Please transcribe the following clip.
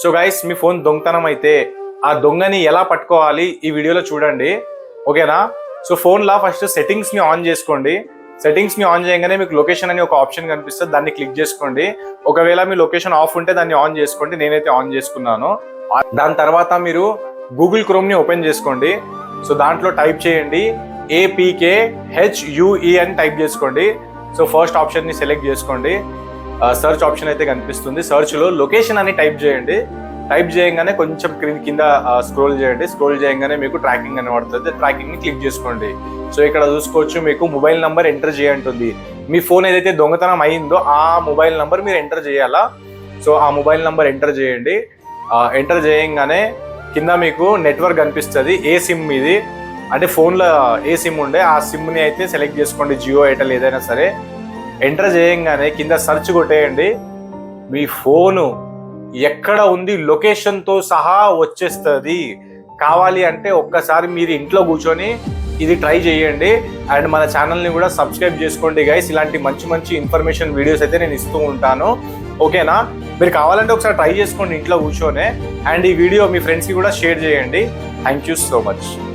So guys మీ phone దొంగతనం అయితే ఆ దొంగని ఎలా పట్టుకోవాలి ఈ వీడియోలో చూడండి. ఓకేనా సో ఫోన్లో ఫస్ట్ సెట్టింగ్స్ని ఆన్ చేసుకోండి. సెట్టింగ్స్ని ఆన్ చేయగానే మీకు లొకేషన్ అని ఒక ఆప్షన్ కనిపిస్తుంది. దాన్ని క్లిక్ చేసుకోండి. ఒకవేళ మీ లొకేషన్ ఆఫ్ ఉంటే దాన్ని ఆన్ చేసుకోండి. నేనైతే ఆన్ చేసుకున్నాను. దాని తర్వాత మీరు గూగుల్ క్రోమ్ని ఓపెన్ చేసుకోండి. సో దాంట్లో టైప్ చేయండి. ఏపీకే హెచ్యుఈ అని టైప్ చేసుకోండి. సో ఫస్ట్ ఆప్షన్ని సెలెక్ట్ చేసుకోండి. సర్చ్ ఆప్షన్ అయితే కనిపిస్తుంది. సర్చ్లో లొకేషన్ అని టైప్ చేయండి. టైప్ చేయగానే కొంచెం క్రింద కింద స్క్రోల్ చేయండి. స్క్రోల్ చేయగానే మీకు ట్రాకింగ్ అని పడుతుంది ట్రాకింగ్ని క్లిక్ చేసుకోండి. సో ఇక్కడ చూసుకోవచ్చు మీకు మొబైల్ నంబర్ ఎంటర్ చేయంటుంది. మీ ఫోన్ ఏదైతే దొంగతనం అయిందో ఆ మొబైల్ నంబర్ మీరు ఎంటర్ చేయాలా? సో ఆ మొబైల్ నంబర్ ఎంటర్ చేయండి. ఎంటర్ చేయగానే కింద మీకు నెట్వర్క్ కనిపిస్తుంది. ఏ సిమ్ ఇది అంటే ఫోన్లో ఏ సిమ్ ఉండే? ఆ సిమ్ని అయితే సెలెక్ట్ చేసుకోండి. జియో ఎయిర్టెల్ ఏదైనా సరే. ఎంటర్ చేయంగానే కింద సెర్చ్ కొట్టేయండి. మీ ఫోను ఎక్కడ ఉంది? లొకేషన్తో సహా వచ్చేస్తుంది. కావాలి అంటే ఒక్కసారి మీరు ఇంట్లో కూర్చొని ఇది ట్రై చేయండి. అండ్ మన ఛానల్ని కూడా సబ్స్క్రైబ్ చేసుకోండి గైస్. ఇలాంటి మంచి మంచి ఇన్ఫర్మేషన్ వీడియోస్ అయితే నేను ఇస్తూ ఉంటాను. ఓకేనా? మీరు కావాలంటే ఒకసారి ట్రై చేసుకోండి ఇంట్లో కూర్చొని. అండ్ ఈ వీడియో మీ ఫ్రెండ్స్కి కూడా షేర్ చేయండి. Thank you so much